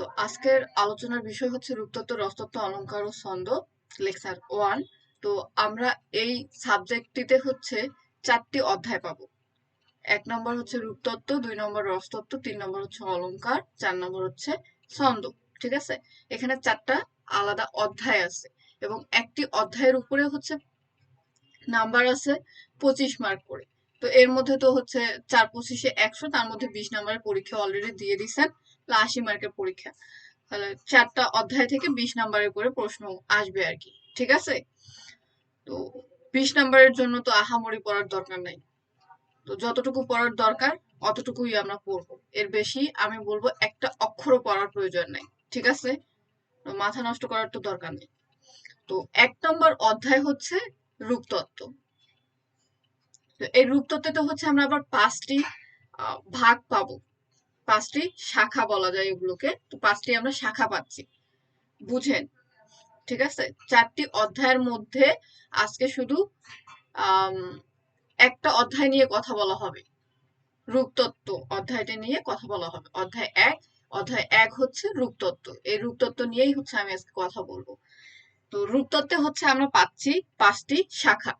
তো আজকের আলোচনার বিষয় হচ্ছে রূপতত্ত্ব, রসতত্ত্ব অলংকার ও ছন্দ, লেকচার ওয়ান। তো আমরা এই সাবজেক্টটিতে হচ্ছে চারটি অধ্যায় পাবো। এক নম্বর হচ্ছে রূপতত্ত্ব, দুই নম্বর রসতত্ত্ব, তিন নম্বর হচ্ছে অলংকার চার নম্বর হচ্ছে ছন্দ, ঠিক আছে? এখানে চারটা আলাদা অধ্যায় আছে এবং একটি অধ্যায়ের উপরে হচ্ছে নাম্বার আছে পঁচিশ মার্ক করে। তো এর মধ্যে তো হচ্ছে চার পঁচিশে একশো, তার মধ্যে বিশ নাম্বারের পরীক্ষা অলরেডি দিয়ে আশি মার্কের পরীক্ষা। তাহলে চারটা অধ্যায় থেকে বিশ নাম্বারের করে প্রশ্ন আসবে আর কি, ঠিক আছে? তো বিশ নাম্বারের জন্য তো আহামরি পড়ার দরকার নাই। তো যতটুকু পড়ার দরকার, অতটুকুই আমরা পড়ব। এর বেশি আমি বলব একটা অক্ষরও পড়ার প্রয়োজন নাই, ঠিক আছে? মাথা নষ্ট করার তো দরকার নেই। তো এক নম্বর অধ্যায় হচ্ছে রূপতত্ত্ব। এই রূপতত্ত্বতে হচ্ছে আমরা আবার পাঁচটি ভাগ পাবো। পাঁচটি শাখা বলা যায় এগুলোকে। তো পাঁচটি আমরা শাখা পাচ্ছি। বুঝেন? ঠিক আছে? চারটি অধ্যায়ের মধ্যে আজকে শুধু একটা অধ্যায় নিয়ে কথা বলা হবে। রূপতত্ত্ব অধ্যায়টা নিয়ে কথা বলা হবে। অধ্যায় এক অধ্যায় এক হচ্ছে রূপতত্ত্ব। এই রূপতত্ত্ব নিয়েই হচ্ছে আমি আজকে কথা বলব। তো রূপতত্ত্বে হচ্ছে আমরা পাচ্ছি পাঁচটি শাখা।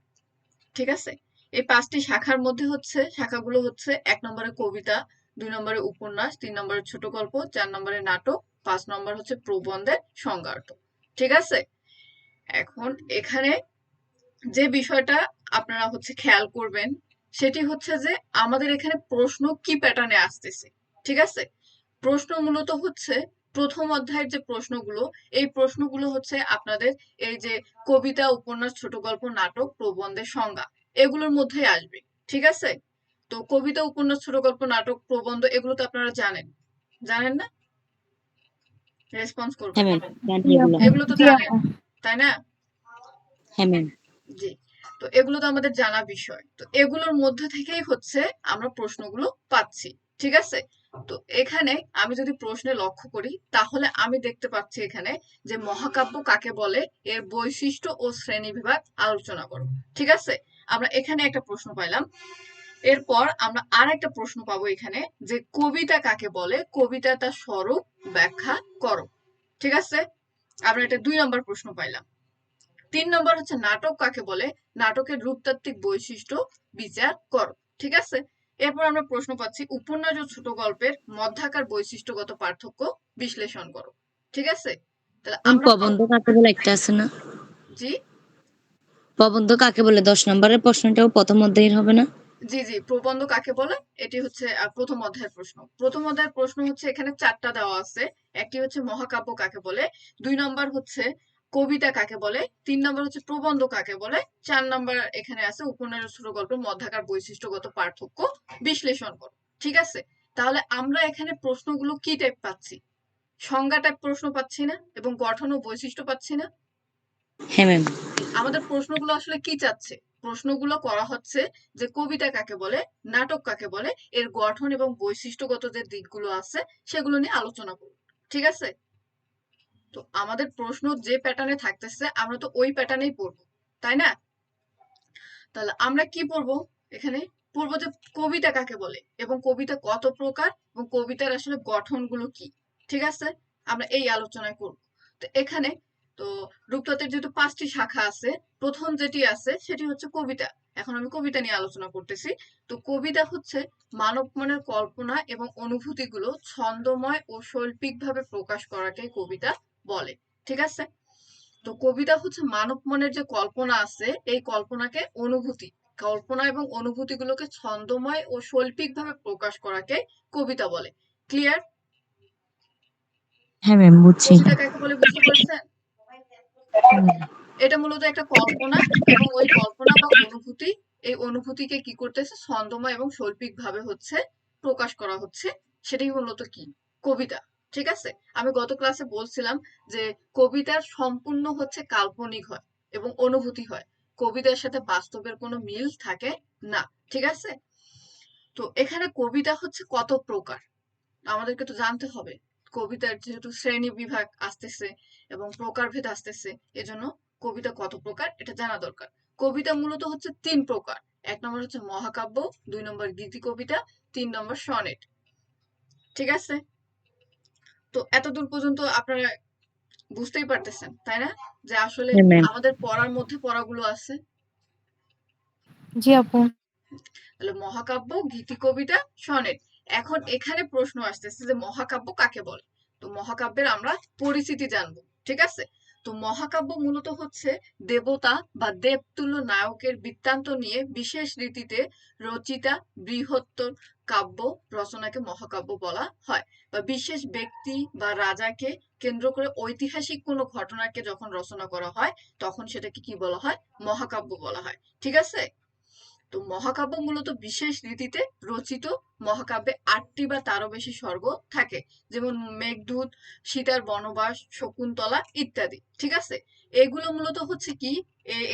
ঠিক আছে? এই পাঁচটি শাখার মধ্যে হচ্ছে, শাখাগুলো হচ্ছে এক নম্বরে কবিতা দুই নম্বরে উপন্যাস, তিন নম্বরে ছোট গল্প, চার নম্বরে নাটক, পাঁচ নম্বর হচ্ছে প্রবন্ধের সংজ্ঞার্থ। ঠিক আছে? এখন এখানে যে বিষয়টা আপনারা হচ্ছে খেয়াল করবেন, সেটি হচ্ছে যে আমাদের এখানে প্রশ্ন কি প্যাটার্নে আসতেছে? ঠিক আছে? প্রশ্ন মূলত হচ্ছে প্রথম অধ্যায়ের যে প্রশ্নগুলো, এই প্রশ্নগুলো হচ্ছে আপনাদের এই যে কবিতা, উপন্যাস, ছোট গল্প, নাটক, প্রবন্ধের সংজ্ঞা, এগুলোর মধ্যেই আসবে। ঠিক আছে? তো কবিতা উপন্যাস ছোট গল্প নাটক প্রবন্ধ এগুলো তো আপনারা জানেন। জানেন না? রেসপন্স করবেন। হ্যাঁ এগুলো তো জানেন তাই না? হ্যাঁ জি তো এগুলো তো আমাদের জানা বিষয়। তো এগুলোর মধ্যে থেকেই হচ্ছে আমরা প্রশ্নগুলো পাচ্ছি ঠিক আছে? তো এখানে আমি যদি প্রশ্নে লক্ষ্য করি তাহলে আমি দেখতে পাচ্ছি এখানে যে মহাকাব্য কাকে বলে এর বৈশিষ্ট্য ও শ্রেণি বিভাগ আলোচনা করো ঠিক আছে? আমরা এখানে একটা প্রশ্ন পাইলাম। এরপর আমরা আর একটা প্রশ্ন পাবো এখানে যে কবিতা কাকে বলে? কবিতা তার স্বরূপ ব্যাখ্যা করো। ঠিক আছে? আমরা এটা দুই নম্বর প্রশ্ন পাইলাম। তিন নম্বর হচ্ছে নাটক কাকে বলে? নাটকের রূপতাত্ত্বিক বৈশিষ্ট্য বিচার করো। ঠিক আছে? এরপর আমরা প্রশ্ন পাচ্ছি উপন্যাস ও ছোট গল্পের মধ্যাকার বৈশিষ্ট্যগত পার্থক্য বিশ্লেষণ করো। ঠিক আছে? তাহলে প্রবন্ধ কাকে বলে? একটা আছে না। জি? প্রবন্ধ কাকে বলে? দশ নম্বরের প্রশ্নটাও প্রথম অধ্যায়ের হবে না? জি জি প্রবন্ধ কাকে বলে? এটি হচ্ছে প্রথম অধ্যায়ের প্রশ্ন। প্রথম অধ্যায়ের প্রশ্ন হচ্ছে এখানে চারটা দেওয়া আছে। একটি হচ্ছে মহাকাব্য কাকে বলে? দুই নম্বর হচ্ছে কবিতা কাকে বলে? তিন নম্বর হচ্ছে প্রবন্ধ কাকে বলে? চার নম্বর এখানে আছে উপন্যাস ছোট গল্পের মধ্যাকার বৈশিষ্ট্যগত পার্থক্য বিশ্লেষণ করো। ঠিক আছে? তাহলে আমরা এখানে প্রশ্নগুলো কি টাইপ পাচ্ছি? সংজ্ঞা টাইপ প্রশ্ন পাচ্ছি না এবং গঠন ও বৈশিষ্ট্য পাচ্ছি না? হ্যাঁ ম্যাম আমাদের প্রশ্নগুলো আসলে কি চাচ্ছে? প্রশ্নগুলো করা হচ্ছে যে কবিতা কাকে বলে, নাটক কাকে বলে, এর গঠন এবং বৈশিষ্ট্যগত যে দিকগুলো আছে, সেগুলো নিয়ে আলোচনা করব। ঠিক আছে? তো আমাদের প্রশ্ন যে প্যাটার্নে থাকতেছে, আমরা তো ওই প্যাটার্নেই পড়ব, তাই না? তাহলে আমরা কি পড়ব এখানে? পড়ব যে কবিতা কাকে বলে এবং কবিতা কত প্রকার এবং কবিতার আসলে গঠনগুলো কি? ঠিক আছে? আমরা এই আলোচনায় করব। তো এখানে তো রূপতত্ত্বের যেহেতু পাঁচটি শাখা আছে প্রথম যেটি আছে সেটি হচ্ছে কবিতা। এখন আমি কবিতা নিয়ে আলোচনা করতেছি। তো কবিতা হচ্ছে মানব মনের কল্পনা এবং অনুভূতিগুলো ছন্দময় ও শৈল্পিকভাবে প্রকাশ করাকে কবিতা বলে। ঠিক আছে? তো কবিতা হচ্ছে মানব মনের যে কল্পনা আছে এই কল্পনাকে অনুভূতি কল্পনা এবং অনুভূতিগুলোকে ছন্দময় ও শৈল্পিকভাবে প্রকাশ করাকে কবিতা বলে। ক্লিয়ার? হ্যাঁ ম্যাম বুঝছি। কাকে বলে বুঝতে পারছেন? এটা মূলত একটা কল্পনা এবং ওই কল্পনা বা অনুভূতি, এই অনুভূতিকে কি করতেছে? ছন্দময় এবং শৈল্পিক ভাবে হচ্ছে প্রকাশ করা হচ্ছে। সেটাই মূলত কি? কবিতা, ঠিক আছে? আমি গত ক্লাসে বলছিলাম যে কবিতার সম্পূর্ণ হচ্ছে কাল্পনিক হয় এবং অনুভূতি হয়। কবিতার সাথে বাস্তবের কোনো মিল থাকে না, ঠিক আছে? তো এখানে কবিতা হচ্ছে কত প্রকার? আমাদেরকে তো জানতে হবে। কবিতার যেহেতু শ্রেণি বিভাগ আসতেছে এবং প্রকারভেদ আসতেছে এজন্য কবিতা কত প্রকার এটা জানা দরকার। কবিতা মূলত হচ্ছে তিন প্রকার। এক নম্বর হচ্ছে মহাকাব্য দুই নম্বর গীতি কবিতা তিন নম্বর সনেট। ঠিক আছে? তো এতদূর পর্যন্ত আপনারা বুঝতেই পারতেছেন তাই না? যে আসলে আমাদের পড়ার মধ্যে পড়াগুলো আছে। জি আপু। তাহলে মহাকাব্য গীতি কবিতা সনেট। এখন এখানে প্রশ্ন আসতেছে যে মহাকাব্য কাকে বলে? তো মহাকাব্যের আমরা পরিচিতি জানব, ঠিক আছে? তো মহাকাব্য মূলত হচ্ছে দেবতা বা দেবতুল্য নায়কের বৃত্তান্ত নিয়ে বিশেষ রীতিতে রচিতা বৃহত্তর কাব্য রচনাকে মহাকাব্য বলা হয় বা বিশেষ ব্যক্তি বা রাজাকে কেন্দ্র করে ঐতিহাসিক কোনো ঘটনাকে যখন রচনা করা হয়, তখন সেটাকে কি বলা হয়? মহাকাব্য বলা হয়, ঠিক আছে? তো মহাকাব্য মূলত বিশেষ রীতিতে রচিত। মহাকাব্যে আটটি বা তারও বেশি স্বর্গ থাকে, যেমন মেঘদূত, সীতার বনবাস, শকুন্তলা ইত্যাদি, ঠিক আছে? এগুলো মূলত হচ্ছে কি?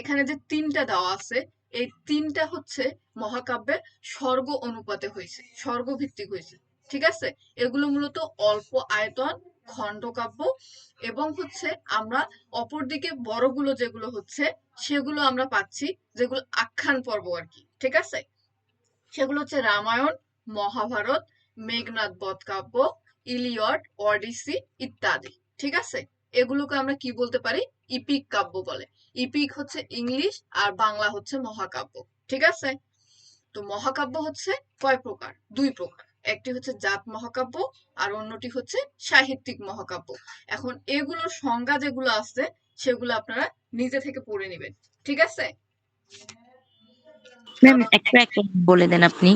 এখানে যে তিনটা দেওয়া আছে, এই তিনটা হচ্ছে মহাকাব্যের স্বর্গ অনুপাতে হয়েছে স্বর্গ ভিত্তিক হয়েছে, ঠিক আছে? এগুলো মূলত অল্প আয়তন, খণ্ডকাব্য এবং হচ্ছে আমরা অপরদিকে বড়গুলো যেগুলো হচ্ছে, সেগুলো আমরা পাচ্ছি, যেগুলো আখ্যান পর্ব আর কি। ঠিক আছে? সেগুলো হচ্ছে রামায়ণ, মহাভারত, মেঘনাদ বধ কাব্য ইলিয়ড অডিসি ইত্যাদি, ঠিক আছে? এগুলোকে আমরা কি বলতে পারি? ইপিক কাব্য বলে। ইপিক হচ্ছে ইংলিশ আর বাংলা হচ্ছে মহাকাব্য, ঠিক আছে? তো মহাকাব্য হচ্ছে কয় প্রকার? দুই প্রকার। একটি হচ্ছে জাত মহাকাব্য আর অন্যটি হচ্ছে সাহিত্যিক মহাকাব্য। এখন এগুলোর সংজ্ঞা যেগুলো আছে, সেগুলো আপনারা নিজে থেকে পড়ে নেবেন, ঠিক আছে? ম্যাম, একটা একটা বলে দেন আপনি।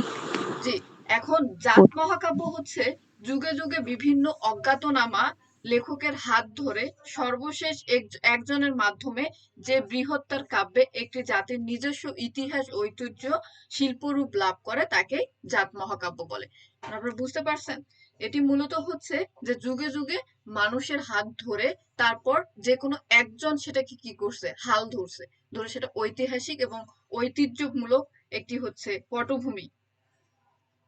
জি, এখন জাত মহাকাব্য হচ্ছে যুগে যুগে বিভিন্ন অজ্ঞাতনামা লেখকের হাত ধরে সর্বশেষ এক- একজনের মাধ্যমে যে বৃহত্তর কাব্যে একটি জাতির নিজস্ব ইতিহাস, ঐতিহ্য, শিল্পরূপ লাভ করে তাকে জাত মহাকাব্য বলে। আপনারা বুঝতে পারছেন? এটি মূলত হচ্ছে যে যুগে যুগে মানুষের হাত ধরে তারপর যে কোনো একজন সেটাকে কি করছে? হাল ধরছে। ধরে সেটা ঐতিহাসিক এবং ঐতিহ্যমূলক একটি হচ্ছে পটভূমি।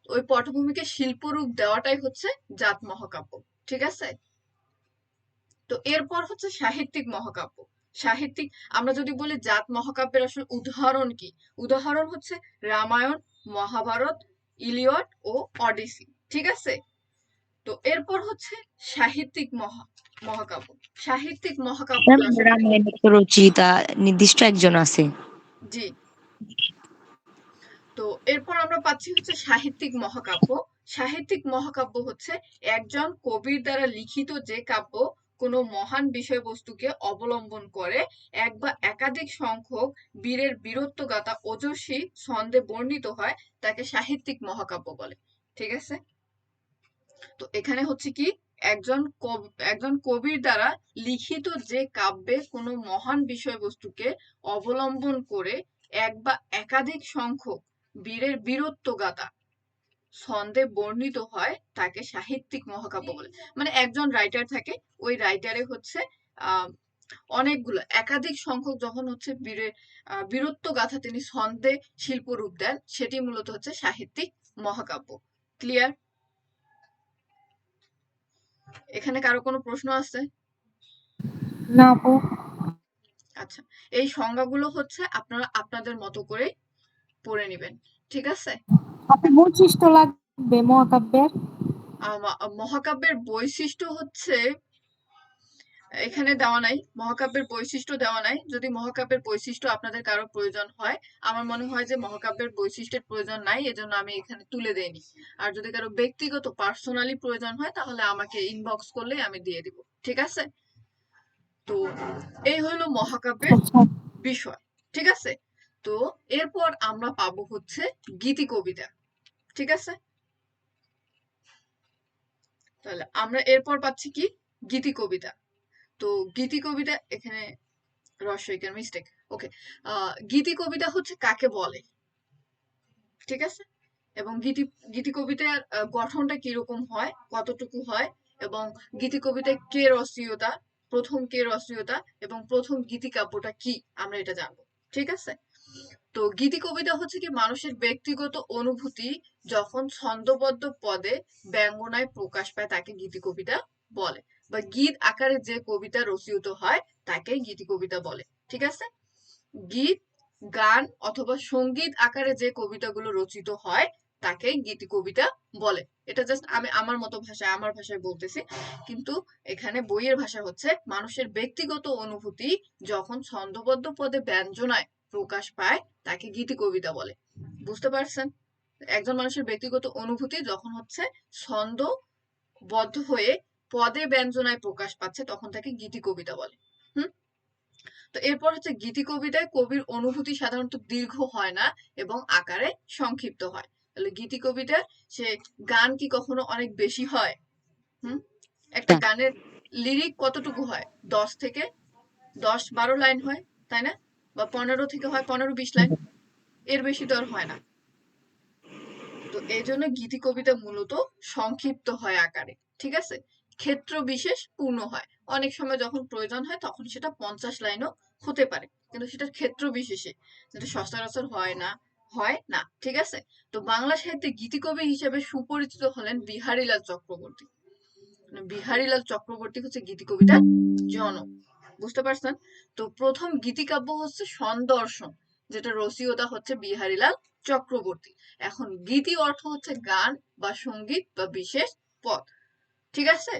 ওই পটভূমিকে শিল্পরূপ দেওয়াটাই হচ্ছে জাত মহাকাব্য। ঠিক আছে? তো এরপর হচ্ছে সাহিত্যিক মহাকাব্য। সাহিত্যিক, আমরা যদি বলি জাত মহাকাব্যের আসলে উদাহরণ কি? উদাহরণ হচ্ছে রামায়ণ, মহাভারত, ইলিয়ট ও অডিসি। ঠিক আছে? তো এরপর হচ্ছে সাহিত্যিক মহা মহাকাব্য। সাহিত্যিক মহাকাব্য ম্যাম আসলে রামায়ণের তো রচয়িতা নির্দিষ্ট একজন আছে। জি। তো এরপর আমরা পাচ্ছি হচ্ছে সাহিত্যিক মহাকাব্য। সাহিত্যিক মহাকাব্য হচ্ছে একজন কবির দ্বারা লিখিত যে কাব্য কোনো মহান বিষয়বস্তুকে অবলম্বন করে এক বা একাধিক সংখ্যক বীরের বীরত্বগাথা ওজস্বী ছন্দে বর্ণিত হয় তাকে সাহিত্যিক মহাকাব্য বলে। ঠিক আছে? তো এখানে হচ্ছে কি, একজন কবি, একজন কবির দ্বারা লিখিত যে কাব্যে কোনো মহান বিষয়বস্তুকে অবলম্বন করে এক বা একাধিক সংখ্যক বীরের বীরত্বগাথা ছন্দে বর্ণিত হয় তাকে সাহিত্যিক মহাকাব্য বলে। মানে একজন রাইটার থাকে, ওই রাইটারে হচ্ছে অনেকগুলো, একাধিক সংখ্যক যখন হচ্ছে বীরের বীরত্ব গাথা তিনি ছন্দে শিল্পরূপ দেন, সেটি মূলত হচ্ছে সাহিত্যিক মহাকাব্য। ক্লিয়ার এখানে কারও কোনো প্রশ্ন আছে? না আপু। আচ্ছা এই সংজ্ঞাগুলো হচ্ছে আপনারা আপনাদের মতো করে পড়ে নেবেন ঠিক আছে? আপনি বৈশিষ্ট্য লাগবে মহাকাব্যের। মহাকাব্যের বৈশিষ্ট্য হচ্ছে এখানে দেওয়া নাই মহাকাব্যের বৈশিষ্ট্য দেওয়া নাই। যদি মহাকাব্যের বৈশিষ্ট্য আপনাদের কারও প্রয়োজন হয় আমার মনে হয় যে মহাকাব্যের বৈশিষ্ট্যের প্রয়োজন নাই এজন্য আমি এখানে তুলে দেইনি। আর যদি কারও ব্যক্তিগত পার্সোনালি প্রয়োজন হয় তাহলে আমাকে ইনবক্স করলে আমি দিয়ে দিব ঠিক আছে? তো এই হলো মহাকাব্যের আচ্ছা। বিষয় ঠিক আছে? তো এরপর আমরা পাবো হচ্ছে গীতি কবিতা ঠিক আছে? তাহলে আমরা এরপর পাচ্ছি কি? গীতি কবিতা। তো গীতি কবিতা এখানে রস্বইকার মিস্টেক ওকে গীতি কবিতা হচ্ছে কাকে বলে? ঠিক আছে? এবং গীতি গীতি কবিতার গঠনটা কীরকম হয়, কতটুকু হয়, এবং গীতি কবিতায় কে রচয়িতা প্রথম কে রচয়িতা এবং প্রথম গীতি কাব্যটা কি, আমরা এটা জানব। ঠিক আছে? তো গীতি কবিতা হচ্ছে কি মানুষের ব্যক্তিগত অনুভূতি যখন ছন্দবদ্ধ পদে ব্যঙ্গনায় প্রকাশ পায় তাকে গীতি কবিতা বলে। বা গীত আকারে যে কবিতা রচিত হয় তাকে গীতি কবিতা বলে, ঠিক আছে? গীত, গান অথবা সংগীত আকারে যে কবিতাগুলো রচিত হয় তাকে গীতি কবিতা বলে। এটা জাস্ট আমি আমার মতো ভাষায়, আমার ভাষায় বলতেছি। কিন্তু এখানে বইয়ের ভাষা হচ্ছে মানুষের ব্যক্তিগত অনুভূতি যখন ছন্দবদ্ধ পদে ব্যঞ্জনায় প্রকাশ পায়, তাকে গীতি কবিতা বলে। বুঝতে পারছেন? একজন মানুষের ব্যক্তিগত অনুভূতি যখন হচ্ছে ছন্দবদ্ধ হয়ে পদে ব্যঞ্জনায় প্রকাশ পাচ্ছে তখন তাকে গীতি কবিতা বলে। হুম? তো এরপর হচ্ছে গীতি কবিতায় কবির অনুভূতি সাধারণত দীর্ঘ হয় না এবং আকারে সংক্ষিপ্ত হয়। তাহলে গীতি কবিতায় সে গান কি কখনো অনেক বেশি হয়? হুম? একটা গানের লিরিক কতটুকু হয়? দশ থেকে দশ বারো লাইন হয় তাই না? বা পনেরো থেকে হয় পনেরো বিশ লাইন। এর বেশি তো আর হয় না। তো এই জন্য গীতি কবিতা মূলত সংক্ষিপ্ত হয় আকারে ঠিক আছে? ক্ষেত্র বিশেষ পূর্ণ হয়। অনেক সময় যখন প্রয়োজন হয়, তখন সেটা পঞ্চাশ লাইনও হতে পারে। কিন্তু সেটা ক্ষেত্র বিশেষে যেটা সচরাচর হয় না হয় না, ঠিক আছে? তো বাংলা সাহিত্যে গীতিকবি হিসেবে সুপরিচিত হলেন বিহারীলাল চক্রবর্তী। মানে বিহারীলাল চক্রবর্তী হচ্ছে গীতি কবিতার জনক, বুঝতে পারছেন? তো প্রথম গীতিকাব্য হচ্ছে সন্দর্শন, যেটা রসিকতা হচ্ছে বিহারীলাল চক্রবর্তী। এখন গীতি অর্থ হচ্ছে গান বা সংগীত বা বিশেষ পদ। ঠিক আছে?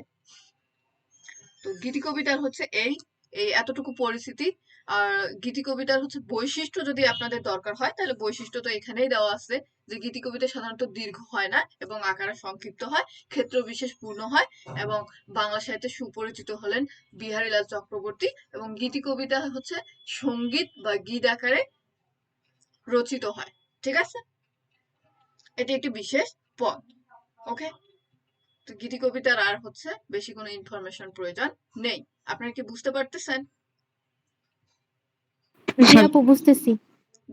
তো গীতি কবিতার হচ্ছে এই এই এতটুকু পরিস্থিতি। আর গীতি কবিতার হচ্ছে বৈশিষ্ট্য যদি আপনাদের দরকার হয়, তাহলে বৈশিষ্ট্য তো এখানেই দেওয়া আছে যে গীতি কবিতা সাধারণত দীর্ঘ হয় না এবং আকারে সংক্ষিপ্ত হয়, ক্ষেত্র বিশেষ পূর্ণ হয় এবং বাংলা সাহিত্যে সুপরিচিত হলেন বিহারীলাল চক্রবর্তী এবং গীতি কবিতা হচ্ছে সংগীত বা গীত আকারে রচিত হয়। ঠিক আছে? এটি একটি বিশেষ পদ ওকে তো গীতি কবিতার আর হচ্ছে বেশি কোনো ইনফরমেশন প্রয়োজন নেই। আপনারা কি বুঝতে পারতেছেন? জি আপু বুঝতেছি।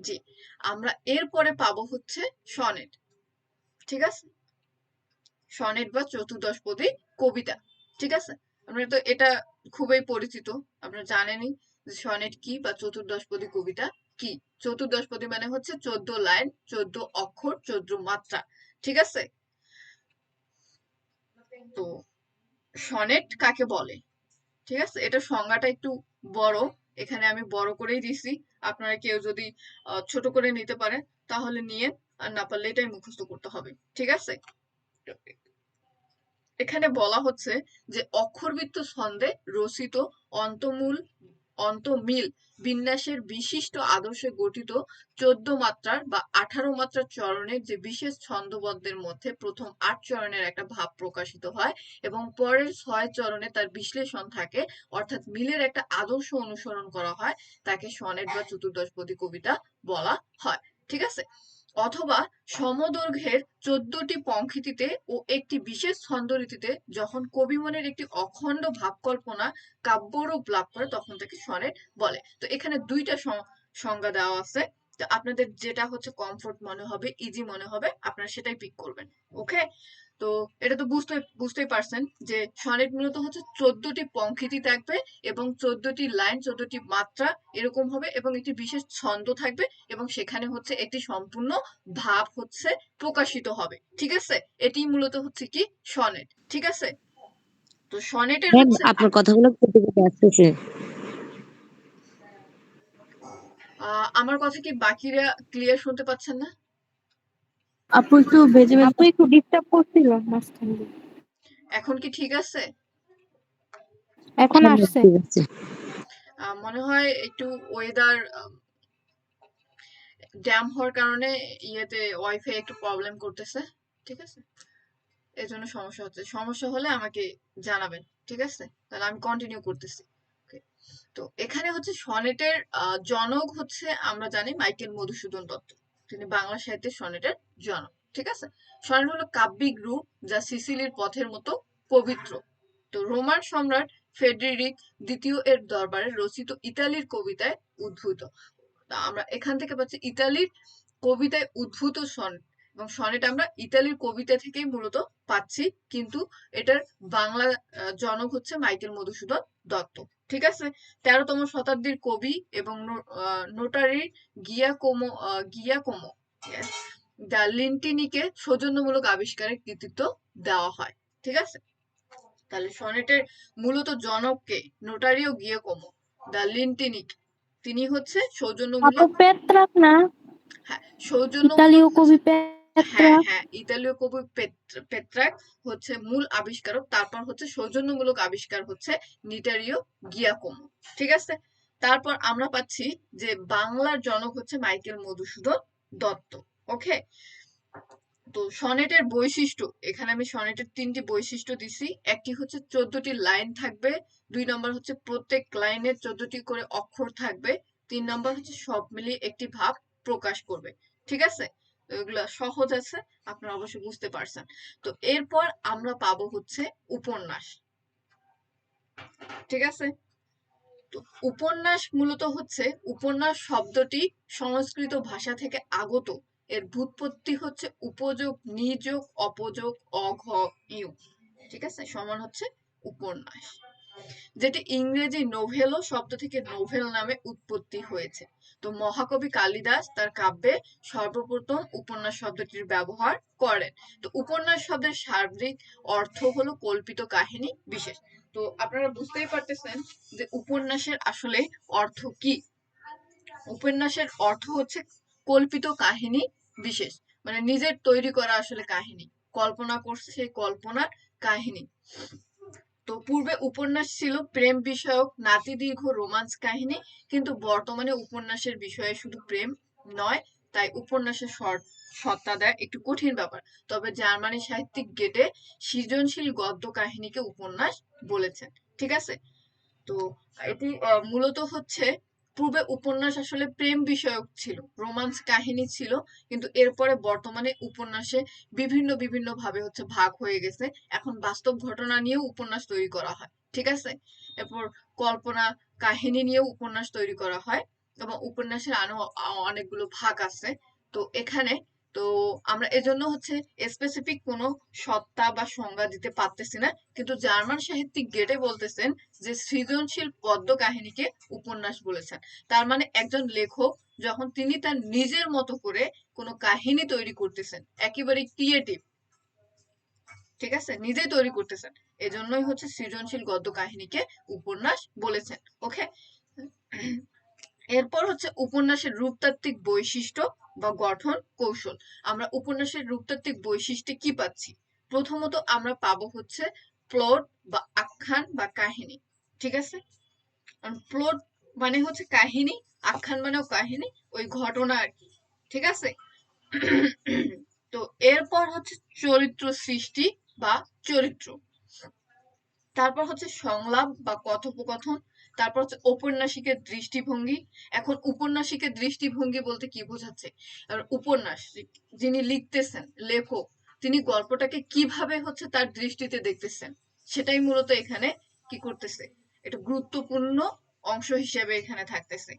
জি আমরা এরপরে পাবো হচ্ছে সনেট। ঠিক আছে? সনেট বা চতুর্দশপদী কবিতা। ঠিক আছে? আপনারা তো এটা খুবই পরিচিত। আপনারা জানেনই যে সনেট কি বা চতুর্দশপদী কবিতা কি। চতুর্দশপদী মানে হচ্ছে চোদ্দ লাইন চোদ্দ অক্ষর চোদ্দ মাত্রা। ঠিক আছে? তো সনেট কাকে বলে? ঠিক আছে? এটা সংজ্ঞাটা একটু বড়। এখানে আমি বড় করেই দিছি। আপনারা কেউ যদি ছোট করে নিতে পারে, তাহলে নিয়ে আর না পারলে এটাই মুখস্থ করতে হবে। ঠিক আছে? এখানে বলা হচ্ছে যে অক্ষরবিত্ত ছন্দে রচিত অন্তমূল অন্তমিল বিন্যাসের বিশিষ্ট আদর্শে গঠিত চোদ্দ মাত্রার বা আঠারো মাত্রার চরণের যে বিশেষ ছন্দবদ্ধের মধ্যে প্রথম আট চরণের একটা ভাব প্রকাশিত হয় এবং পরের ছয় চরণে তার বিশ্লেষণ থাকে, অর্থাৎ মিলের একটা আদর্শ অনুসরণ করা হয়, তাকে সনেট বা চতুর্দশপদী কবিতা বলা হয়। ঠিক আছে? অথবা সমদৈর্ঘ্যের চোদ্দটি পঙ্ক্তিতে ও একটি বিশেষ ছন্দরীতিতে যখন কবি মনের একটি অখণ্ড ভাবকল্পনা কাব্যরূপ লাভ করে তখন তাকে সনেট বলে। তো এখানে দুইটা সংজ্ঞা দেওয়া আছে। তো আপনাদের যেটা হচ্ছে কমফোর্ট মনে হবে ইজি মনে হবে, আপনারা সেটাই পিক করবেন। ওকে তো এটা তো বুঝতে বুঝতেই পারছেন যে সনেট মূলত হচ্ছে চোদ্দটি পংক্তিতি থাকবে এবং চোদ্দটি লাইন চোদ্দটি মাত্রা এরকম হবে এবং একটি বিশেষ ছন্দ থাকবে এবং সেখানে হচ্ছে একটি সম্পূর্ণ ভাব হচ্ছে প্রকাশিত হবে। ঠিক আছে? এটি মূলত হচ্ছে কি? সনেট। ঠিক আছে? তো সনেটের আপনার কথাগুলো আসতেছে। আমার কথা কি বাকিরা ক্লিয়ার শুনতে পাচ্ছেন না? আপু একটু ভেজে ভেজে আপু একটু ডিস্টার্ব করছিল মাঝখান। দিয়ে এখন কি ঠিক আছে? এখন আসছে। আহ, মনে হয় একটু ওয়েদার ড্যাম হওয়ার কারণে ইয়েতে ওয়াইফাই একটু প্রবলেম করতেছে ঠিক আছে? এর জন্য সমস্যা হচ্ছে। সমস্যা হলে আমাকে জানাবেন ঠিক আছে? তাহলে আমি কন্টিনিউ করতেছি। তো এখানে হচ্ছে সনেটের আহ, জনক হচ্ছে আমরা জানি মাইকেল মধুসূদন দত্ত। তিনি বাংলা সাহিত্যের সনেটের জনক, ঠিক আছে? সনেট হলো কাব্যিক রূপ যা সিসিলির পথের মতো পবিত্র। তো রোমান সম্রাট ফেডরিক দ্বিতীয় এর দরবারে রচিত ইতালির কবিতায় উদ্ভূত। আমরা এখান থেকে পাচ্ছি ইতালির কবিতায় উদ্ভূত সনেট এবং সনেট আমরা ইতালির কবিতা থেকেই মূলত পাচ্ছি, কিন্তু এটার বাংলা জনক হচ্ছে মাইকেল মধুসূদন দত্ত। ঠিক আছে? তেরোতম শতাব্দীর কবি এবং নোটারি গিয়াকোমো আহ, গিয়াকোমো দ্য লিন্টিনিকে সৌজন্যমূলক আবিষ্কারের কৃতিত্ব দেওয়া হয় ঠিক আছে? তাহলে সনেটের মূলত জনককে নোটারিও গিয়াকোমো দ্য লিন্টিনিক তিনি হচ্ছে সৌজন্যমূলক পেত্রাক না হ্যাঁ হচ্ছে- কবি হ্যাঁ হ্যাঁ ইতালীয় কবি পেত্রাক হচ্ছে মূল আবিষ্কারক, তারপর হচ্ছে সৌজন্যমূলক আবিষ্কার হচ্ছে নিটারিও গিয়াকোমো, ঠিক আছে? তারপর আমরা পাচ্ছি যে বাংলার জনক হচ্ছে মাইকেল মধুসূদন দত্ত, ওকে? তো সনেটের বৈশিষ্ট্য, এখানে আমি সনেটের তিনটি বৈশিষ্ট্য দিছি, একটি হচ্ছে চোদ্দটি লাইন থাকবে, দুই নম্বর হচ্ছে প্রত্যেক লাইনে চোদ্দটি করে অক্ষর থাকবে, তিন নম্বর হচ্ছে সব মিলিয়ে একটি ভাব প্রকাশ করবে, ঠিক আছে? এগুলা সহজ আছে, আপনারা অবশ্যই বুঝতে পারছেন। তো এরপর আমরা পাবো হচ্ছে উপন্যাস। ঠিক আছে? তো উপন্যাস মূলত হচ্ছে, উপন্যাস শব্দটি সংস্কৃত ভাষা থেকে আগত। এর ভূৎপত্তি হচ্ছে উপযোগ, নিযোগ, অপযোগ, অঘ, ইউ। ঠিক আছে? সমান হচ্ছে উপন্যাস। যেটি ইংরেজি নোভেলো শব্দ থেকে নোভেল নামে উৎপত্তি হয়েছে। তো মহাকবি কালিদাস তার কাব্যে সর্বপ্রথম উপন্যাস শব্দটির ব্যবহার করেন। তো উপন্যাস শব্দের সার্বিক অর্থ হলো কল্পিত কাহিনী বিশেষ। তো আপনারা বুঝতেই পারতেছেন যে উপন্যাসের আসলে অর্থ কি। উপন্যাসের অর্থ হচ্ছে কল্পিত কাহিনী বিশেষ। মানে নিজের তৈরি করা আসলে কাহিনী। কল্পনা করছে সেই কল্পনার কাহিনী। তো পূর্বে উপন্যাস ছিল প্রেম বিষয়ক, নাতিদীর্ঘ রোমান্স কাহিনী, কিন্তু বর্তমানে উপন্যাসের বিষয়ে শুধু প্রেম নয়, তাই উপন্যাসের সত্তা দেয় একটু কঠিন ব্যাপার। তবে জার্মানি সাহিত্যিক গেটে সৃজনশীল গদ্য কাহিনীকে উপন্যাস বলেছেন। ঠিক আছে? তো এটি মূলত হচ্ছে পূর্বে উপন্যাস আসলে প্রেম বিষয়ক ছিল, রোমান্স কাহিনী ছিল, কিন্তু এরপরে বর্তমানে উপন্যাসে বিভিন্ন বিভিন্ন ভাবে হচ্ছে ভাগ হয়ে গেছে। এখন বাস্তব ঘটনা নিয়েও উপন্যাস তৈরি করা হয়, ঠিক আছে? এরপর কল্পনা কাহিনী নিয়েও উপন্যাস তৈরি করা হয় এবং উপন্যাসের আরও অনেকগুলো ভাগ আছে। তো এখানে তো আমরা এজন্য হচ্ছে স্পেসিফিক কোনো সত্তা বা সংজ্ঞা দিতে পারতেছি না। কিন্তু জার্মান সাহিত্যিক গেটে বলতেছেন যে সৃজনশীল গদ্য কাহিনীকে উপন্যাস বলেছেন। তার মানে একজন লেখক যখন তিনি তার নিজের মতো করে কোনো কাহিনী তৈরি করতেছেন, একেবারে ক্রিয়েটিভ ঠিক আছে? নিজেই তৈরি করতেছেন, এজন্যই হচ্ছে সৃজনশীল গদ্য কাহিনীকে উপন্যাস বলেছেন ওকে এরপর হচ্ছে উপন্যাসের রূপতাত্ত্বিক বৈশিষ্ট্য বা গঠন, কৌশল। আমরা উপন্যাসের রূপতাত্ত্বিক বৈশিষ্ট্যে কি পাচ্ছি? প্রথমত আমরা পাবো হচ্ছে প্লট বা আখ্যান বা কাহিনী, ঠিক আছে? প্লট মানে হচ্ছে কাহিনী, আখ্যান মানেও কাহিনী, ওই ঘটনা আর কি, ঠিক আছে? তো এরপর হচ্ছে চরিত্র সৃষ্টি বা চরিত্র। তারপর হচ্ছে সংলাপ বা কথোপকথন তারপর হচ্ছে ঔপন্যাসিকের দৃষ্টিভঙ্গি। এখন উপন্যাসিকের দৃষ্টিভঙ্গি বলতে কি বোঝাচ্ছে? উপন্যাস, যিনি লিখতেছেন, লেখক, তিনি গল্পটাকে কীভাবে হচ্ছে তার দৃষ্টিতে দেখতেছেন, সেটাই মূলত এখানে কি করতেছে? এটা গুরুত্বপূর্ণ অংশ হিসেবে এখানে থাকতেছে।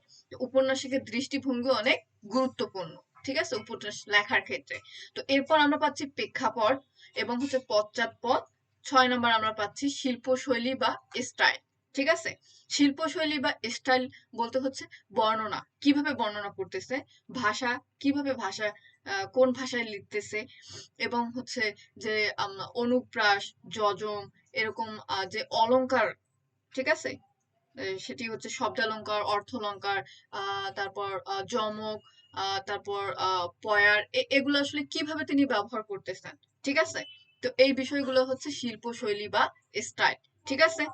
উপন্যাসিকের দৃষ্টিভঙ্গি অনেক গুরুত্বপূর্ণ, ঠিক আছে? উপন্যাস লেখার ক্ষেত্রে। তো এরপর আমরা পাচ্ছি প্রেক্ষাপট এবং হচ্ছে পশ্চাৎপদ। ছয় নম্বর আমরা পাচ্ছি শিল্পশৈলী বা স্টাইল। ঠিক আছে? শিল্পশৈলী বা স্টাইল বলতে হচ্ছে বর্ণনা। কীভাবে বর্ণনা করতেছে? ভাষা, কীভাবে ভাষা কোন ভাষায় লিখতেছে? এবং হচ্ছে যে অনুপ্রাস, যজম, এরকম যে অলংকার, ঠিক আছে? সেটি হচ্ছে শব্দালঙ্কার অর্থলঙ্কার তারপর যমক তারপর পয়ার এগুলো আসলে কীভাবে তিনি ব্যবহার করতেছেন? ঠিক আছে? তো এই বিষয়গুলো হচ্ছে শিল্পশৈলী বা স্টাইল ঠিক আছে?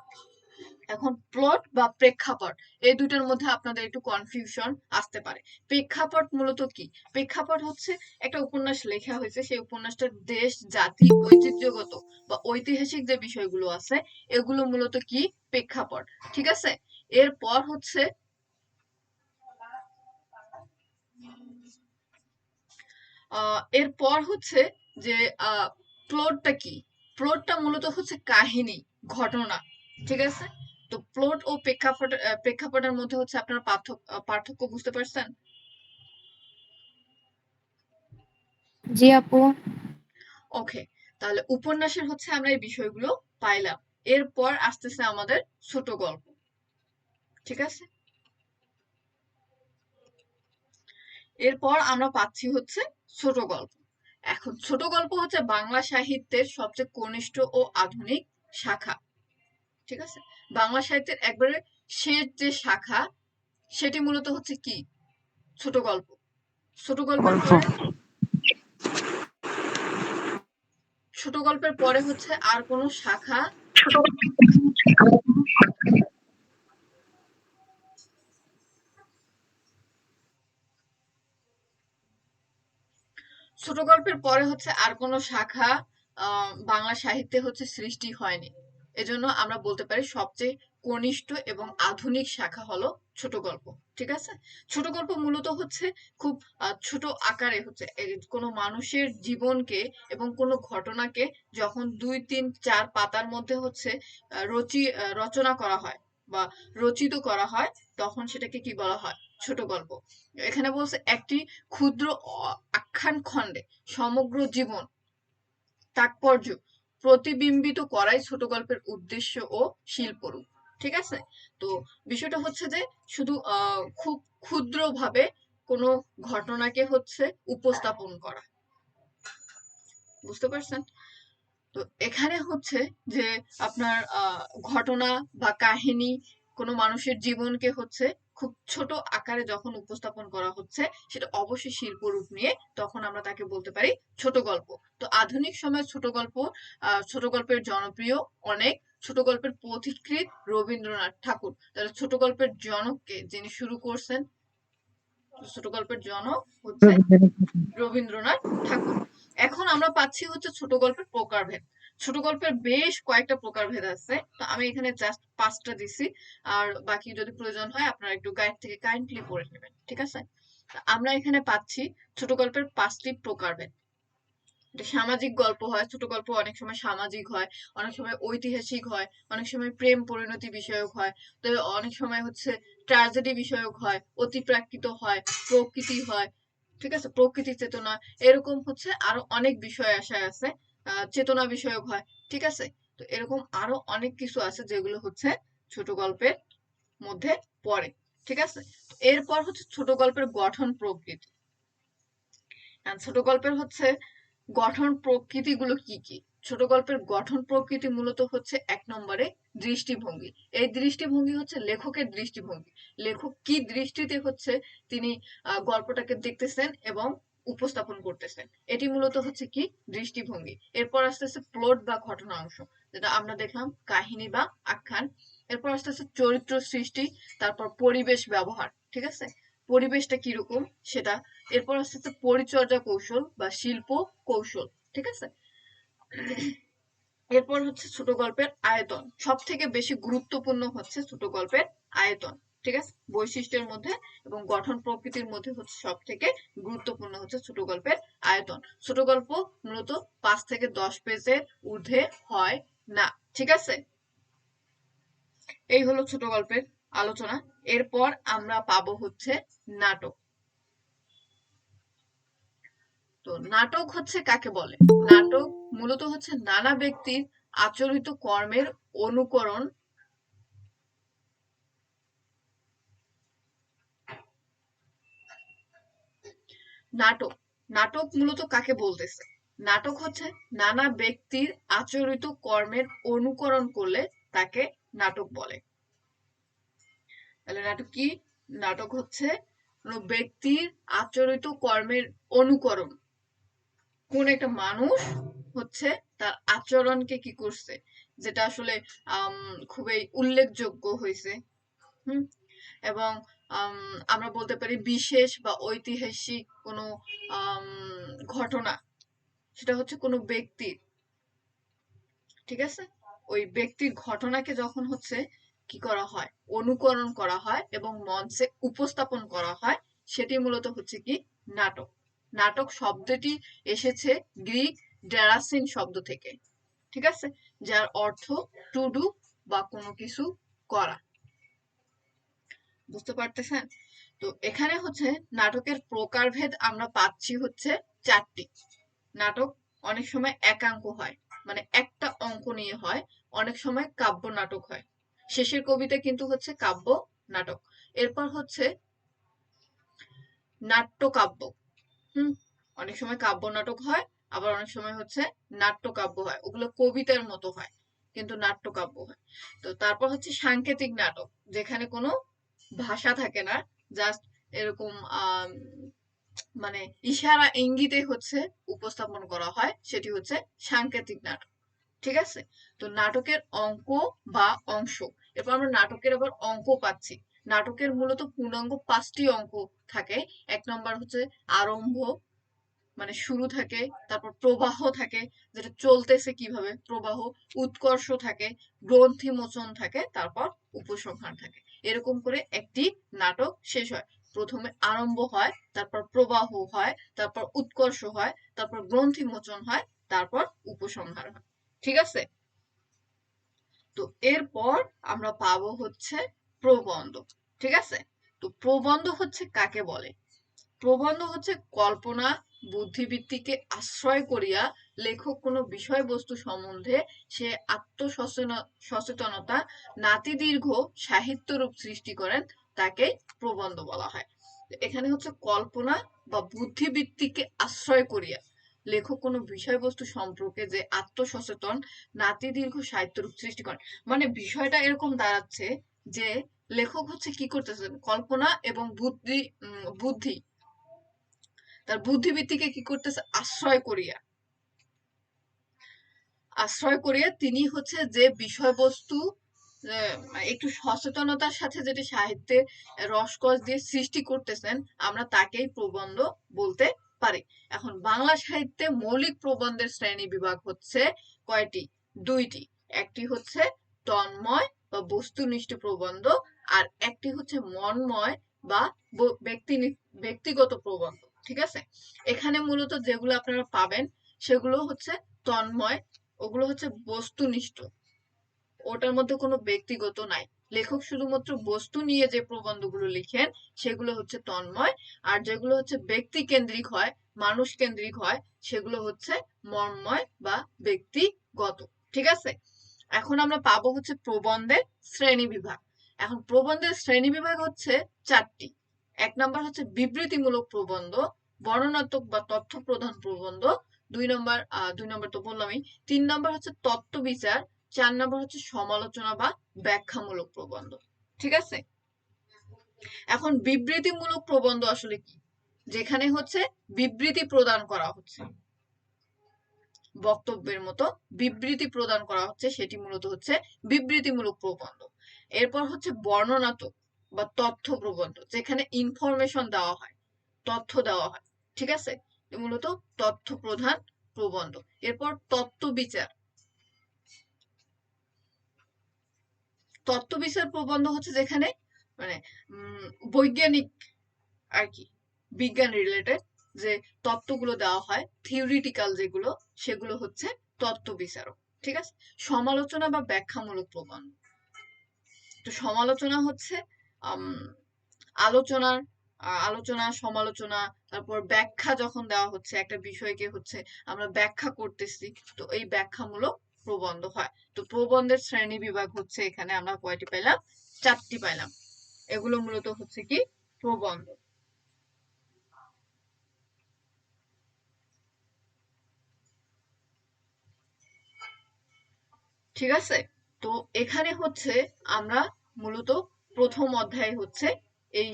এখন প্লট বা প্রেক্ষাপট, এই দুটোর মধ্যে আপনাদের একটু কনফিউশন আসতে পারে। প্রেক্ষাপট মূলত কি? প্রেক্ষাপট হচ্ছে একটা উপন্যাস লেখা হয়েছে, সেই উপন্যাসটার দেশ, জাতি ঐতিহ্যগত বা ঐতিহাসিক যে বিষয়গুলো আছে, এগুলো মূলত কি? প্রেক্ষাপট। ঠিক আছে? এরপর হচ্ছে এরপর হচ্ছে যে প্লটটা কি? প্লটটা মূলত হচ্ছে কাহিনী, ঘটনা। ঠিক আছে? তো প্লট ও প্রেক্ষাপট প্রেক্ষাপটের মধ্যে হচ্ছে আপনার পার্থক্য বুঝতে পারছেন? জি আপু। ওকে তাহলে উপন্যাসের হচ্ছে আমরা এই বিষয়গুলো পাইলাম। এরপর আসতেছে আমাদের ছোট গল্প। ঠিক আছে? এরপর আমরা পাচ্ছি হচ্ছে ছোট গল্প। এখন ছোট গল্প হচ্ছে বাংলা সাহিত্যের সবচেয়ে কনিষ্ঠ ও আধুনিক শাখা। ঠিক আছে? বাংলা সাহিত্যের একবারে শেষ যে শাখা সেটি মূলত হচ্ছে কি? ছোট গল্প। ছোট গল্পের গল্প। পরে ছোট গল্পের পরে হচ্ছে আর কোন শাখা? ছোট গল্পের পরে হচ্ছে আর কোনো শাখা আহ, বাংলা সাহিত্যে হচ্ছে সৃষ্টি হয়নি। এজন্য আমরা বলতে পারি সবচেয়ে কনিষ্ঠ এবং আধুনিক শাখা হলো ছোট গল্প, ঠিক আছে? ছোট গল্প মূলত হচ্ছে খুব ছোট আকারে হচ্ছে। কোনো মানুষের জীবনকে এবং কোনো ঘটনাকে যখন দুই, তিন, চার পাতার মধ্যে হচ্ছে রচি রচনা করা হয় বা রচিত করা হয়, তখন সেটাকে কি বলা হয়? ছোট গল্প। এখানে বলছে একটি ক্ষুদ্র আখ্যান খণ্ডে সমগ্র জীবন, তাৎপর্য প্রতিবিম্বিত করাই ছোট গল্পের উদ্দেশ্য ও শিল্পরূপ, ঠিক আছে? তো বিষয়টা হচ্ছে যে শুধু খুব ক্ষুদ্রভাবে কোনো ঘটনাকে হচ্ছে উপস্থাপন করা। বুঝতে পারছেন? তো এখানে হচ্ছে যে আপনার ঘটনা বা কাহিনী কোনো মানুষের জীবনকে হচ্ছে খুব ছোট আকারে যখন উপস্থাপন করা হচ্ছে সেটা অবশ্যই শিল্প রূপ নিয়ে তখন আমরা তাকে বলতে পারি ছোট গল্প। তো আধুনিক সময়ে ছোট গল্প আহ ছোট গল্পের জনপ্রিয় অনেক। ছোট গল্পের পথিকৃৎ রবীন্দ্রনাথ ঠাকুর। তাহলে ছোট গল্পের জনককে যিনি শুরু করছেন ছোট গল্পের জনক হচ্ছে রবীন্দ্রনাথ ঠাকুর। এখন আমরা পাচ্ছি হচ্ছে ছোট গল্পের প্রকারভেদ। ছোট গল্পের বেশ কয়েকটা প্রকারভেদ আছে। তো আমি এখানে জাস্ট পাঁচটা দিছি। আর বাকি যদি প্রয়োজন হয়, আপনারা একটু গাইড থেকে কাইন্ডলি পড়ে নেবেন, ঠিক আছে? আমরা এখানে পাচ্ছি ছোট গল্পের পাঁচটি প্রকারভেদ। সামাজিক গল্প হয়, ছোট গল্প অনেক সময় সামাজিক হয়, অনেক সময় ঐতিহাসিক হয়, অনেক সময় প্রেম পরিণতি বিষয়ক হয়, তো অনেক সময় হচ্ছে ট্র্যাজেডি বিষয়ক হয়, অতিপ্রাকৃত হয়, প্রকৃতি হয়, ঠিক আছে? প্রকৃতি চেতনা, এরকম হচ্ছে আরও অনেক বিষয় আশায় আছে। চেতনা বিষয়ক হয়, ঠিক আছে? তো এরকম আরও অনেক কিছু আছে যেগুলো হচ্ছে ছোট গল্পের মধ্যে পড়ে, ঠিক আছে? এরপর হচ্ছে ছোট গল্পের গঠন প্রকৃতি। ছোট গল্পের হচ্ছে গঠন প্রকৃতিগুলো কি কি? ছোট গল্পের গঠন প্রকৃতি মূলত হচ্ছে এক নম্বরে দৃষ্টিভঙ্গি। এই দৃষ্টিভঙ্গি হচ্ছে লেখকের দৃষ্টিভঙ্গি। লেখক কি দৃষ্টিতে হচ্ছে তিনি গল্পটাকে দেখতেছেন এবং উপস্থাপন করতেছেন এটি মূলত হচ্ছে কি? দৃষ্টিভঙ্গি। এরপর আসতেছে প্লট বা ঘটনা অংশ, যেটা আমরা দেখলাম কাহিনী বা আখ্যান। এরপর আসতেছে চরিত্র সৃষ্টি, তারপর পরিবেশ ব্যবহার, ঠিক আছে? পরিবেশটা কীরকম সেটা। এরপর আসতেছে পরিচর্যা কৌশল বা শিল্প কৌশল, ঠিক আছে? এরপর হচ্ছে ছোট গল্পের আয়তন। সব থেকে বেশি গুরুত্বপূর্ণ হচ্ছে ছোট গল্পের আয়তন। ঠিক আছে? বৈশিষ্ট্যের মধ্যে এবং গঠন প্রকৃতির মধ্যে হচ্ছে সব থেকে গুরুত্বপূর্ণ হচ্ছে ছোট গল্পের আয়তন। ছোট গল্প মূলত পাঁচ থেকে দশ পেজের ঊর্ধ্বে হয় না, ঠিক আছে? এই হলো ছোট গল্পের আলোচনা। এরপর আমরা পাবো হচ্ছে নাটক। তো নাটক হচ্ছে কাকে বলে? নাটক মূলত হচ্ছে নানা ব্যক্তির আচরিত কর্মের অনুকরণ নাটক। নাটক মূলত কাকে বলতেছে? নাটক হচ্ছে নানা ব্যক্তির আচরিত কর্মের অনুকরণ করলে তাকে নাটক বলে। তাহলে নাটক কি? নাটক হচ্ছে কোনো ব্যক্তির আচরিত কর্মের অনুকরণ। কোন একটা মানুষ হচ্ছে তার আচরণকে কি করছে? যেটা আসলে খুবই উল্লেখযোগ্য হয়েছে হুম? এবং আম, আমরা বলতে পারি বিশেষ বা ঐতিহাসিক কোনো ঘটনা সেটা হচ্ছে কোনো ব্যক্তির ঠিক আছে? ওই ব্যক্তির ঘটনাকে যখন হচ্ছে কি করা হয় অনুকরণ করা হয় এবং মঞ্চে উপস্থাপন করা হয় সেটি মূলত হচ্ছে কি? নাটক। নাটক শব্দটি এসেছে গ্রিক ড্যারাসিন শব্দ থেকে ঠিক আছে? যার অর্থ টু ডু বা কোনো কিছু করা। বুঝতে পারতেছেন? তো এখানে হচ্ছে নাটকের প্রকারভেদ আমরা পাচ্ছি হচ্ছে চারটি। নাটক অনেক সময় একাঙ্ক হয় মানে একটা অঙ্ক নিয়ে হয়, অনেক সময় কাব্য নাটক হয়। শেষের কবিতা কিন্তু হচ্ছে কাব্য নাটক। এরপর হচ্ছে নাট্যকাব্য। হুম, অনেক সময় কাব্য নাটক হয়, আবার অনেক সময় হচ্ছে নাট্যকাব্য হয়। ওগুলো কবিতার মতো হয়, কিন্তু নাট্যকাব্য হয়। তো তারপর হচ্ছে সাংকেতিক নাটক, যেখানে কোনো ভাষা থাকে না জাস্ট এরকম মানে ইশারা ইঙ্গিতে হচ্ছে উপস্থাপন করা হয়, সেটি হচ্ছে সাংকেতিক নাটক, ঠিক আছে? তো নাটকের অঙ্ক বা অংশ, এরপর আমরা নাটকের আবার অঙ্ক পাচ্ছি, নাটকের মূলত পূর্ণাঙ্গ পাঁচটি অঙ্ক থাকে, এক নম্বর হচ্ছে আরম্ভ মানে শুরু থাকে, তারপর প্রবাহ থাকে, যেটা চলতেছে কীভাবে, প্রবাহ, উৎকর্ষ থাকে গ্রন্থি মোচন থাকে, তারপর উপসংহার থাকে এরকম করে একটি নাটক শেষ হয়। প্রথমে আরম্ভ হয়, তারপর প্রবাহ হয়, তারপর উৎকর্ষ হয়, তারপর গ্রন্থি মোচন হয়, তারপর উপসংহার হয়। ঠিক আছে? তো এরপর আমরা পাবো হচ্ছে প্রবন্ধ। ঠিক আছে? তো প্রবন্ধ হচ্ছে কাকে বলে? প্রবন্ধ হচ্ছে কল্পনা, বুদ্ধিবৃত্তিকে আশ্রয় করিয়া লেখক কোনো বিষয়বস্তু সম্বন্ধে সে আত্মসচেতন, সচেতনতা, নাতিদীর্ঘ সাহিত্য রূপ সৃষ্টি করেন তাকে প্রবন্ধ বলা হয়। এখানে হচ্ছে কল্পনা বা বুদ্ধিবৃত্তিকে আশ্রয় করিয়া লেখক কোনো বিষয়বস্তু সম্পর্কে যে আত্মসচেতন, নাতিদীর্ঘ সাহিত্য রূপ সৃষ্টি করেন। মানে বিষয়টা এরকম দাঁড়াচ্ছে যে লেখক হচ্ছে কি করতেছেন? কল্পনা এবং বুদ্ধি বুদ্ধি। তার বুদ্ধিবৃত্তিকে কি করতেছে? আশ্রয় করিয়া। আশ্রয় করিয়া তিনি হচ্ছে যে বিষয়বস্তু একটু সচেতনতার সাথে যেটি সাহিত্যের রসকস দিয়ে সৃষ্টি করতেছেন, আমরা তাকেই প্রবন্ধ বলতে পারি। এখন বাংলা সাহিত্যে মৌলিক প্রবন্ধের শ্রেণি বিভাগ হচ্ছে কয়টি? দুইটি। একটি হচ্ছে তন্ময় বা বস্তুনিষ্ঠ প্রবন্ধ আর একটি হচ্ছে মনময় ব- ব্যক্তি ব্যক্তিগত প্রবন্ধ। ঠিক আছে? এখানে মূলত যেগুলো আপনারা পাবেন সেগুলো হচ্ছে তন্ময় ওগুলো হচ্ছে বস্তুনিষ্ঠ। ওটার মধ্যে কোনো ব্যক্তিগত নাই। লেখক শুধুমাত্র বস্তু নিয়ে যে প্রবন্ধগুলো লিখেন, সেগুলো হচ্ছে তন্ময়। আর যেগুলো হচ্ছে ব্যক্তি কেন্দ্রিক হয় মানুষ কেন্দ্রিক হয়, সেগুলো হচ্ছে মর্ময় বা ব্যক্তিগত। ঠিক আছে? এখন আমরা পাবো হচ্ছে প্রবন্ধের শ্রেণি বিভাগ। এখন প্রবন্ধের শ্রেণি বিভাগ হচ্ছে চারটি। এক নম্বর হচ্ছে বিবৃতিমূলক প্রবন্ধ, বর্ণনাত্মক বা তথ্য প্রধান প্রবন্ধ দুই নম্বর দুই নম্বর তো বললামই। তিন নম্বর হচ্ছে তত্ত্ব বিচার, চার নম্বর হচ্ছে সমালোচনা বা ব্যাখ্যামূলক প্রবন্ধ। ঠিক আছে? এখন বিবৃতিমূলক প্রবন্ধ আসলে কি? যেখানে হচ্ছে বিবৃতি প্রদান করা হচ্ছে। বক্তব্যের মতো বিবৃতি প্রদান করা হচ্ছে, সেটি মূলত হচ্ছে বিবৃতিমূলক প্রবন্ধ। এরপর হচ্ছে বর্ণনাত্মক বা তথ্য প্রবন্ধ, যেখানে ইনফরমেশন দেওয়া হয়, তথ্য দেওয়া হয়। ঠিক আছে? মূলত তথ্য প্রধান প্রবন্ধ। এরপর তত্ত্ব বিচার তত্ত্ব বিচার প্রবন্ধ হচ্ছে যেখানে মানে বৈজ্ঞানিক আর কি, বিজ্ঞান রিলেটেড যে তত্ত্বগুলো দেওয়া হয় থিওরিটিক্যাল যেগুলো, সেগুলো হচ্ছে তত্ত্ব বিচারক ঠিক আছে? সমালোচনা বা ব্যাখ্যামূলক প্রবন্ধ। তো সমালোচনা হচ্ছে আলোচনার আলোচনা, সমালোচনা, তারপর ব্যাখ্যা যখন দেওয়া হচ্ছে, একটা বিষয়কে হচ্ছে আমরা ব্যাখ্যা করতেছি, তো এই ব্যাখ্যামূলক প্রবন্ধ হয়। তো প্রবন্ধের শ্রেণি বিভাগ হচ্ছে এখানে আমরা কয়টি পেলাম চারটি পেলাম এগুলো মূলত হচ্ছে কি? প্রবন্ধ। ঠিক আছে? তো এখানে হচ্ছে আমরা মূলত প্রথম অধ্যায় হচ্ছে এই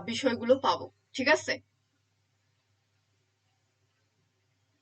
বিষয়গুলো পাবো। ঠিক আছে?